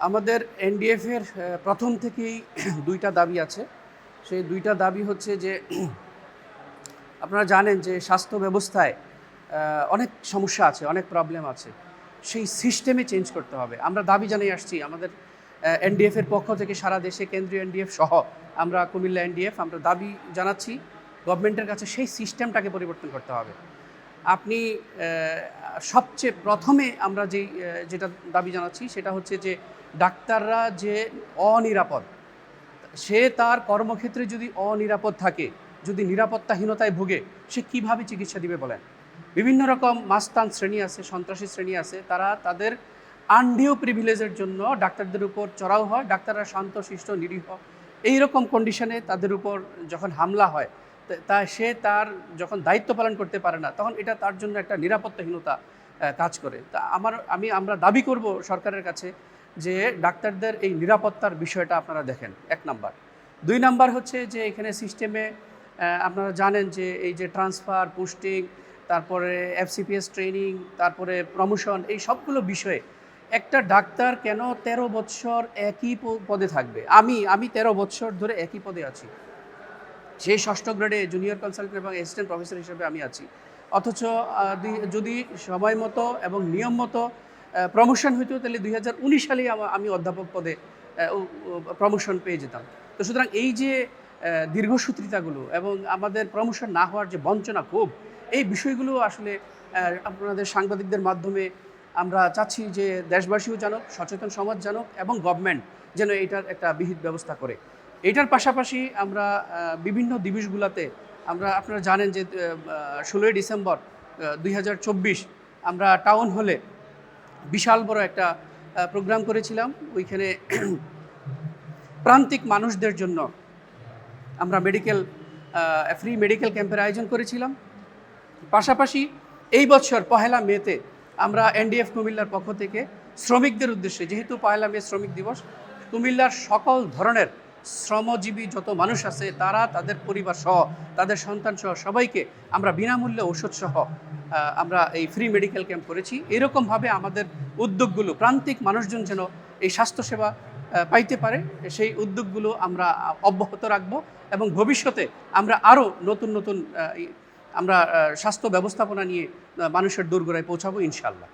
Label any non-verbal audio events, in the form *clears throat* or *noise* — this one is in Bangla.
আমাদের এনডিএফের প্রথম থেকেই *clears throat* দুইটা দাবি আছে। সেই দুইটা দাবি হচ্ছে যে, *clears throat* আপনারা জানেন যে স্বাস্থ্য ব্যবস্থায় অনেক সমস্যা আছে, অনেক প্রবলেম আছে। সেই সিস্টেমে চেঞ্জ করতে হবে। আমরা দাবি জানিয়ে আসছি, আমাদের এনডিএফ এর পক্ষ থেকে সারা দেশে কেন্দ্রীয় এনডিএফ সহ আমরা কুমিল্লা এনডিএফ আমরা দাবি জানাচ্ছি গভর্নমেন্টের কাছে সেই সিস্টেমটাকে পরিবর্তন করতে হবে। আপনি সবচেয়ে প্রথমে আমরা যেই যেটা দাবি জানাচ্ছি সেটা হচ্ছে যে ডাক্তাররা যে অনিরাপদ, সে তার কর্মক্ষেত্রে যদি অনিরাপদ থাকে, যদি নিরাপত্তাহীনতায় ভোগে, সে কীভাবে চিকিৎসা দিবে বলেন? বিভিন্ন রকম মাস্তান শ্রেণি আছে, সন্ত্রাসী শ্রেণি আছে, তারা তাদের আনডিও প্রিভিলেজের জন্য ডাক্তারদের উপর চড়াও হয়, ডাক্তাররা শান্ত, শিষ্ট, নিরীহ, এইরকম কন্ডিশনে তাদের উপর যখন হামলা হয় তা- সে তার যখন দায়িত্ব পালন করতে পারে না, তখন এটা তার জন্য একটা নিরাপত্তাহীনতা কাজ করে। তা আমার, আমি, আমরা দাবি করব সরকারের কাছে যে ডাক্তারদের এই নিরাপত্তার বিষয়টা আপনারা দেখেন, এক নাম্বার। দুই নাম্বার হচ্ছে যে এখানে সিস্টেমে আপনারা জানেন যে এই যে ট্রান্সফার পোস্টিং তারপরে এফসিপিএস ট্রেনিং তারপরে প্রমোশন এই সবগুলো বিষয়ে একটা ডাক্তার কেন তেরো বৎসর একই পদে থাকবে? আমি আমি তেরো বৎসর ধরে একই পদে আছি। সেই ষষ্ঠ গ্রেডে জুনিয়র কনসালটেন্ট এবং অ্যাসিস্ট্যান্ট প্রফেসর হিসেবে আমি আছি। অথচ যদি সময় মতো এবং নিয়ম মতো প্রমোশন হইতো, তাহলে দুই হাজার উনিশ সালেই আমি অধ্যাপক পদে প্রমোশন পেয়ে যেতাম। তো সুতরাং এই যে দীর্ঘসূত্রিতাগুলো এবং আমাদের প্রমোশন না হওয়ার যে বঞ্চনা ক্ষোভ, এই বিষয়গুলো আসলে আপনাদের সাংবাদিকদের মাধ্যমে আমরা চাচ্ছি যে দেশবাসীও জানুক, সচেতন সমাজ জানুক এবং গভর্নমেন্ট যেন এটার একটা বিহিত ব্যবস্থা করে। এটার পাশাপাশি আমরা বিভিন্ন দিবসগুলোতে আমরা, আপনারা জানেন যে ষোলোই ডিসেম্বর দুই হাজার চব্বিশ আমরা টাউন হলে বিশাল বড় একটা প্রোগ্রাম করেছিলাম। ওইখানে *clears throat* প্রান্তিক মানুষদের জন্য আমরা মেডিকেল ফ্রি মেডিকেল ক্যাম্পের আয়োজন করেছিলাম। পাশাপাশি এই বছর পহেলা মেতে আমরা এনডিএফ কুমিল্লার পক্ষ থেকে শ্রমিকদের উদ্দেশ্যে, যেহেতু পহেলা মে শ্রমিক দিবস, কুমিল্লার সকল ধরনের শ্রমজীবী যত মানুষ আছে, তারা তাদের পরিবার সহ, তাদের সন্তান সহ সবাইকে আমরা বিনামূল্যে ওষুধ সহ আমরা এই ফ্রি মেডিকেল ক্যাম্প করেছি। এরকমভাবে আমাদের উদ্যোগগুলো, প্রান্তিক মানুষজন যেন এই স্বাস্থ্যসেবা পাইতে পারে, সেই উদ্যোগগুলো আমরা অব্যাহত রাখব এবং ভবিষ্যতে আমরা আরও নতুন নতুন আমরা স্বাস্থ্য ব্যবস্থাপনা নিয়ে মানুষের দোরগোড়ায় পৌঁছাবো ইনশাল্লাহ